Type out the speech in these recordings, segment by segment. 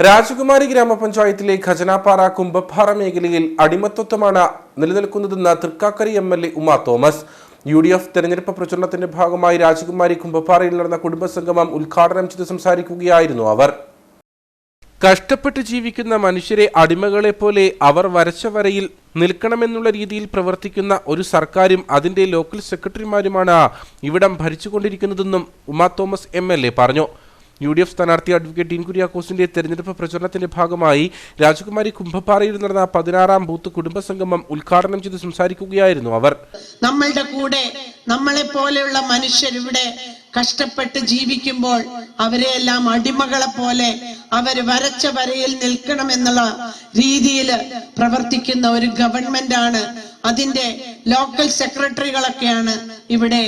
രാജകുമാരി ഗ്രാമപഞ്ചായത്തിലെ ഖജനാപ്പാറ കുംഭപ്പാറ മേഖലയിൽ അടിമത്വത്വമാണ് നിലനിൽക്കുന്നതെന്ന് Thrikkakara M L A Uma Thomas. U D F തെരഞ്ഞെടുപ്പ് പ്രചരണത്തിന്റെ ഭാഗമായി രാജകുമാരി കുംഭപ്പാറയിൽ നടന്ന കുടുംബസംഗമം ഉദ്ഘാടനം ചെയ്ത് സംസാരിക്കുകയായിരുന്നു അവർ. കഷ്ടപ്പെട്ട് ജീവിക്കുന്ന മനുഷ്യരെ അടിമകളെ പോലെ അവർ വരച്ച വരയിൽ നിൽക്കണമെന്നുള്ള രീതിയിൽ പ്രവർത്തിക്കുന്ന ഒരു സർക്കാരും അതിന്റെ ലോക്കൽ സെക്രട്ടറിമാരുമാണ് ഇവിടം ഭരിച്ചുകൊണ്ടിരിക്കുന്നതെന്നും ഉമ തോമസ് എം പറഞ്ഞു. യു ഡി എഫ് സ്ഥാനാർത്ഥി അഡ്വക്കേറ്റ് ഡീൻ കുര്യാക്കോസിന്റെ തെരഞ്ഞെടുപ്പ് പ്രചരണത്തിന്റെ ഭാഗമായി രാജകുമാരി കുംഭപ്പാറയിൽ നടന്ന പതിനാറാം ബൂത്ത് കുടുംബസംഗമം ഉദ്ഘാടനം ചെയ്ത് സംസാരിക്കുകയായിരുന്നു അവർ. നമ്മളുടെ കൂടെ നമ്മളെ പോലെയുള്ള മനുഷ്യരിവിടെ കഷ്ടപ്പെട്ട് ജീവിക്കുമ്പോൾ അവരെയെല്ലാം അടിമകളെ പോലെ അവർ വരച്ച വരയിൽ നിൽക്കണം എന്നുള്ള രീതിയിൽ പ്രവർത്തിക്കുന്ന ഒരു ഗവൺമെന്റ് ആണ് അതിന്റെ ലോക്കൽ സെക്രട്ടറികളൊക്കെയാണ് ഇവിടെ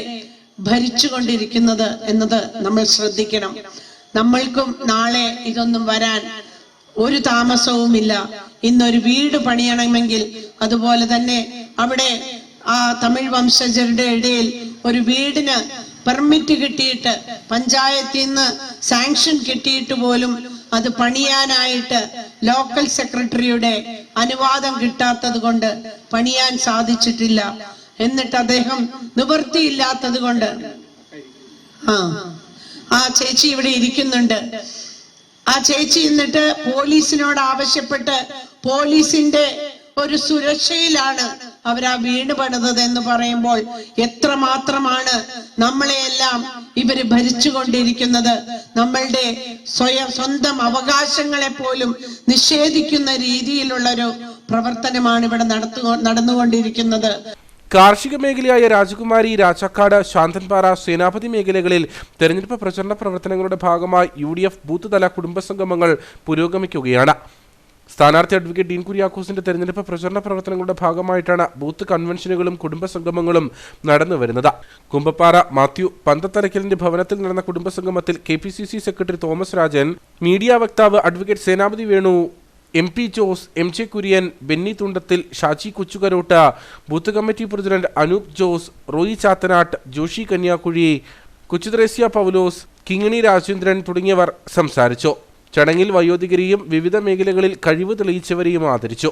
ഭരിച്ചുകൊണ്ടിരിക്കുന്നത് എന്നത് നമ്മൾ ശ്രദ്ധിക്കണം. നമ്മൾക്കും നാളെ ഇതൊന്നും വരാൻ ഒരു താമസവുമില്ല. ഇന്നൊരു വീട് പണിയണമെങ്കിൽ അതുപോലെ തന്നെ അവിടെ ആ തമിഴ് വംശജരുടെ ഇടയിൽ ഒരു വീടിന് പെർമിറ്റ് കിട്ടിയിട്ട് പഞ്ചായത്തിൽ നിന്ന് സാങ്ഷൻ കിട്ടിയിട്ട് പോലും അത് പണിയാനായിട്ട് ലോക്കൽ സെക്രട്ടറിയുടെ അനുവാദം കിട്ടാത്തത് കൊണ്ട് പണിയാൻ സാധിച്ചിട്ടില്ല. എന്നിട്ട് അദ്ദേഹം നിവൃത്തിയില്ലാത്തത് കൊണ്ട് ആ ആ ചേച്ചി ഇവിടെ ഇരിക്കുന്നുണ്ട്. ആ ചേച്ചി എന്നിട്ട് പോലീസിനോട് ആവശ്യപ്പെട്ട് പോലീസിന്റെ ഒരു സുരക്ഷയിലാണ് അവർ ആ വീട് പണിതത് എന്ന് പറയുമ്പോൾ എത്ര മാത്രമാണ് നമ്മളെയെല്ലാം ഇവർ ഭരിച്ചുകൊണ്ടിരിക്കുന്നത്. നമ്മളുടെ സ്വയം സ്വന്തം അവകാശങ്ങളെ പോലും നിഷേധിക്കുന്ന രീതിയിലുള്ളൊരു പ്രവർത്തനമാണ് ഇവിടെ നടത്തു നടന്നുകൊണ്ടിരിക്കുന്നത്. കാർഷിക മേഖലയായ രാജകുമാരി രാജാക്കാട് ശാന്തൻപാറ സേനാപതി മേഖലകളിൽ തെരഞ്ഞെടുപ്പ് പ്രചരണ പ്രവർത്തനങ്ങളുടെ ഭാഗമായി യു ഡി എഫ് ബൂത്ത് തല കുടുംബസംഗമങ്ങൾ പുരോഗമിക്കുകയാണ്. സ്ഥാനാർത്ഥി അഡ്വക്കേറ്റ് ഡീൻ കുര്യാക്കോസിന്റെ തെരഞ്ഞെടുപ്പ് പ്രചരണ പ്രവർത്തനങ്ങളുടെ ഭാഗമായിട്ടാണ് ബൂത്ത് കൺവെൻഷനുകളും കുടുംബസംഗമങ്ങളും നടന്നു വരുന്നത്. കുമ്പപ്പാറ മാത്യു പന്തത്തലക്കലിന്റെ ഭവനത്തിൽ നടന്ന കുടുംബസംഗമത്തിൽ K secretary Thomas Rajan media വക്താവ് advocate Senapathi Venu M P Jose M J Kurian Benny Thundathil Shaji Kochukarotta booth committee president Anoop Jose Roy Chathanattu Joshi Kanyakuzhi Kochudresya Paulose Kingini Rajendran തുടങ്ങിയവർ സംസാരിച്ചു. ചടങ്ങിൽ വയോധികരെയും വിവിധ മേഖലകളിൽ കഴിവ് തെളിയിച്ചവരെയും ആദരിച്ചു.